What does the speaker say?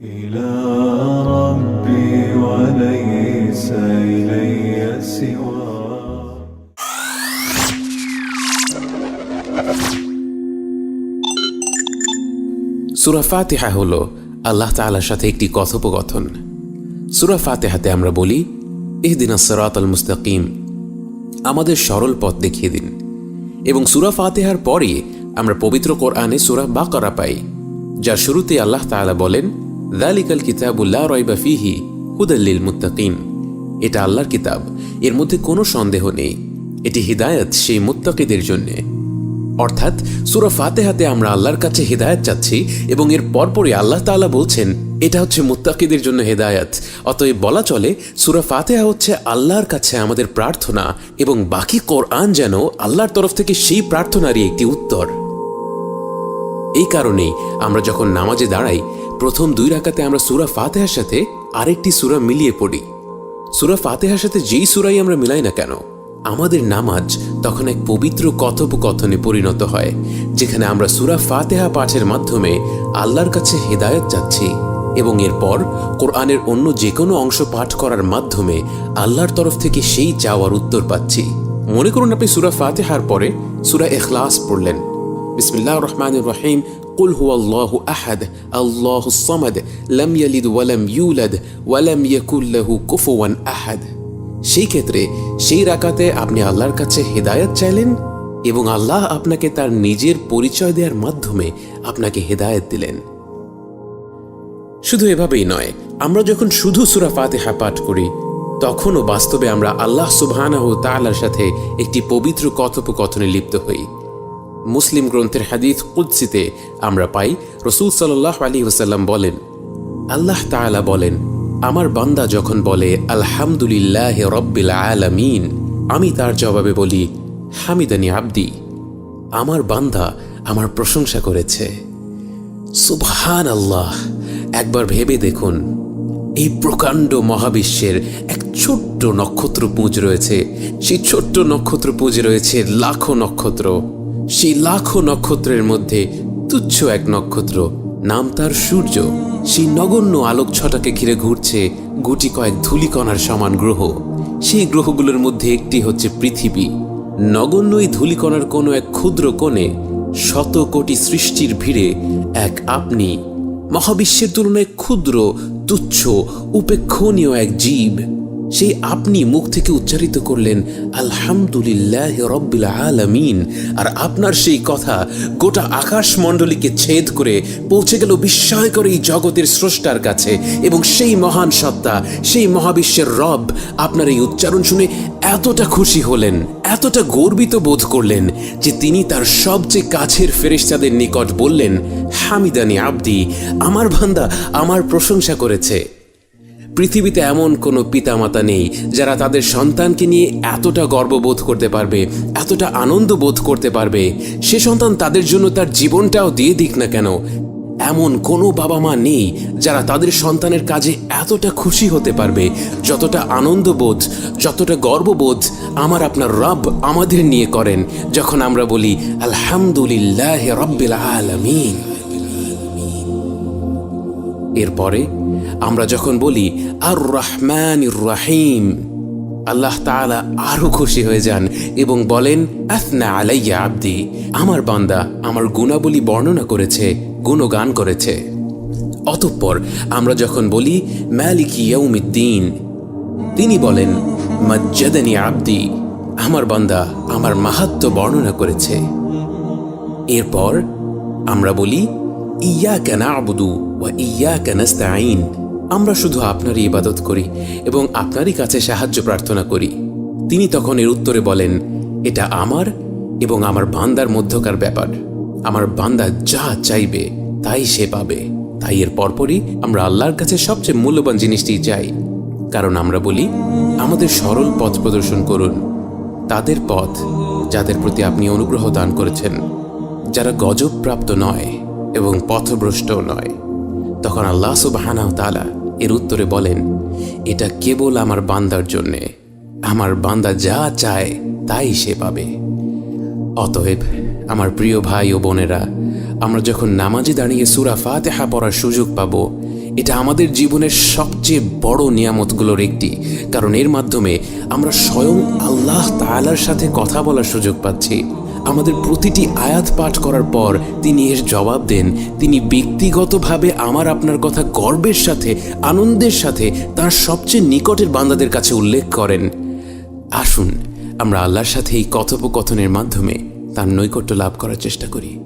إلى ربي وليس إلي سواه সুরা ফাতেহা হল আল্লাহ তাআলার সাথে একটি কথোপকথন সুরা ফাতেহাতে আমরা বলি ইহদিন সরাত আল মুস্তাকিম আমাদের সরল পথ দেখিয়ে দিন এবং সুরা ফাতেহার পরে আমরা পবিত্র কোরআনে সুরা বাকারা পাই যার শুরুতে আল্লাহ তাআলা বলেন দালিকাল কিতাবুল্লাহ রয়বা ফিহি হুদাল্লিল মুত্তাকিম এটা আল্লাহর কিতাব। এর মধ্যে কোনো সন্দেহ নেই। এটি হিদায়ত সেই মুত্তাকিদের জন্যে। অর্থাৎ সুরা ফাতেহাতে আমরা আল্লাহর কাছে হেদায়ত চাচ্ছি এবং এর পরপরই আল্লাহ তাআলা বলছেন, এটা হচ্ছে মুত্তাকিদের জন্য হেদায়াত। অতএব বলা চলে, সুরা ফাতেহা হচ্ছে আল্লাহর কাছে আমাদের প্রার্থনা এবং বাকি কোরআন যেন আল্লাহর তরফ থেকে সেই প্রার্থনারই একটি উত্তর। এই কারণেই আমরা যখন নামাজে দাঁড়াই, প্রথম দুই রাকাতে আমরা সুরা ফাতেহার সাথে আরেকটি সুরা মিলিয়ে পড়ি। সুরা ফাতেহার সাথে যেই সুরাই আমরা মিলাই না কেন, আমাদের নামাজ তখন এক পবিত্র কথোপকথনে পরিণত হয়, যেখানে আমরা সুরা ফাতেহা পাঠের মাধ্যমে আল্লাহর কাছে হেদায়ত চাচ্ছি এবং এরপর কোরআনের অন্য যে কোনো অংশ পাঠ করার মাধ্যমে আল্লাহর তরফ থেকে সেই চাওয়ার উত্তর পাচ্ছি। মনে করুন আপনি সুরা ফাতেহার পরে সুরা এখলাস পড়লেন। بسم الله الرحمن الرحيم قل هو الله احد الله الصمد لم يلد ولم يولد ولم يكن له كفوا احد সেই ক্ষেত্রে সেই রাকাতে আপনি আল্লাহর কাছে হেদায়েত চাইলেন এবং আল্লাহ আপনাকে তার নিজের পরিচয় দেওয়ার মাধ্যমে আপনাকে হেদায়েত দিলেন শুধু এভাবেই নয় আমরা যখন শুধু সুরা ফাতেহা পাঠ করি তখনও বাস্তবে আমরা আল্লাহ সুবহানাহু তাআলার সাথে একটি পবিত্র কথোপকথনে লিপ্ত হই মুসলিম গ্রন্থের হাদিস কুদ্সিতে আমরা পাই, রসুল সাল্লাহ আলী ওসাল্লাম বলেন, আল্লাহ তাআলা বলেন, আমার বান্দা যখন বলে, আলহামদুলিল্লাহ রব্বিল আলামিন আমি তার জবাবে বলি, হামিদানি আব্দি আমার বান্দা আমার প্রশংসা করেছে। সুবহান আল্লাহ একবার ভেবে দেখুন, এই প্রকাণ্ড মহাবিশ্বের এক ছোট্ট নক্ষত্রপুঞ্জ রয়েছে। সেই ছোট্ট নক্ষত্রপুঞ্জে রয়েছে লাখো নক্ষত্র। সেই লাখো নক্ষত্রের মধ্যে তুচ্ছ এক নক্ষত্র। নাম তার সূর্য। সেই নগণ্য আলোক ছটাকে ঘিরে ঘুরছে গুটি কয়েক ধূলিকণার সমান গ্রহ। সেই গ্রহগুলোর মধ্যে একটি হচ্ছে পৃথিবী। নগণ্য এই ধূলিকণার কোনো এক ক্ষুদ্র কোণে শত কোটি সৃষ্টির ভিড়ে এক আপনি, মহাবিশ্বের তুলনায় ক্ষুদ্র, তুচ্ছ উপেক্ষণীয় এক জীব। সেই আপনি মুখ থেকে উচ্চারিত করলেন, আলহামদুলিল্লাহ রব্বিল আলামিন। আর আপনার সেই কথা গোটা আকাশ আকাশমণ্ডলীকে ছেদ করে পৌঁছে গেল বিস্ময়কর এই জগতের স্রষ্টার কাছে। এবং সেই মহান সত্তা, সেই মহাবিশ্বের রব আপনার এই উচ্চারণ শুনে এতটা খুশি হলেন, এতটা গর্বিত বোধ করলেন যে তিনি তার সবচেয়ে কাছের ফেরেশতাদের নিকট বললেন, হামিদানি আব্দি, আমার ভান্দা আমার প্রশংসা করেছে। পৃথিবীতে এমন কোনো পিতামাতা নেই যারা তাদের সন্তানকে নিয়ে এতটা গর্ববোধ করতে পারবে, এতটা আনন্দ বোধ করতে পারবে। সে সন্তান তাদের জন্য তার জীবনটাও দিয়ে দিক না কেন। এমন কোনো বাবা মা নেই যারা তাদের সন্তানের কাজে এতটা খুশি হতে পারবে, যতটা আনন্দবোধ, যতটা গর্ববোধ আমার আপনার রব আমাদের নিয়ে করেন, যখন আমরা বলি, আলহামদুলিল্লাহ রব্বিল আলামিন। এরপরে আমরা যখন বলি আর রহমান রাহিম আল্লাহ তাআলা আরও খুশি হয়ে যান এবং বলেন আথনা আলাইয়া আব্দি আমার বান্দা আমার গুণাবলী বর্ণনা করেছে, গুণগান করেছে অতঃপর আমরা যখন বলি, মালিক ইয়াউমিদ্দিন তিনি বলেন, মজ্জাদানি আব্দি, আমার বান্দা আমার মাহাত্ম বর্ণনা করেছে এরপর আমরা বলি ইয়া কেন আবুদু বা ইয়া কেনাস্তাইন আমরা শুধু আপনারই ইবাদত করি এবং আপনারই কাছে সাহায্য প্রার্থনা করি। তিনি তখন এর উত্তরে বলেন, এটা আমার এবং আমার বান্দার মধ্যকার ব্যাপার। আমার বান্দা যা চাইবে, তাই সে পাবে। তাই এর পরপরই আমরা আল্লাহর কাছে সবচেয়ে মূল্যবান জিনিসটি চাই। কারণ আমরা বলি, আমাদের সরল পথ প্রদর্শন করুন। তাদের পথ যাদের প্রতি আপনি অনুগ্রহ দান করেছেন, যারা গজবপ্রাপ্ত নয়। এবং পথভ্রষ্টও নয়। তখন আল্লাহ সুবাহানাহ তালা এর উত্তরে বলেন, এটা কেবল আমার বান্দার জন্যে। আমার বান্দা যা চায় তাই সে পাবে। অতএব আমার প্রিয় ভাই ও বোনেরা, আমরা যখন নামাজে দাঁড়িয়ে সুরা ফাতেহা পড়ার সুযোগ পাব, এটা আমাদের জীবনের সবচেয়ে বড় নিয়ামতগুলোর একটি। কারণ এর মাধ্যমে আমরা স্বয়ং আল্লাহ তাআলার সাথে কথা বলার সুযোগ পাচ্ছি। আমাদের প্রতিটি আয়াত পাঠ করার পর তিনি এর জবাব দেন। তিনি ব্যক্তিগতভাবে আমার আপনার কথা গর্বের সাথে, আনন্দের সাথে, তার সবচেয়ে নিকটের বান্দাদের কাছে উল্লেখ করেন। আসুন, আমরা আল্লাহর সাথে এই কথোপকথনের মাধ্যমে তার নৈকট্য লাভ করার চেষ্টা করি।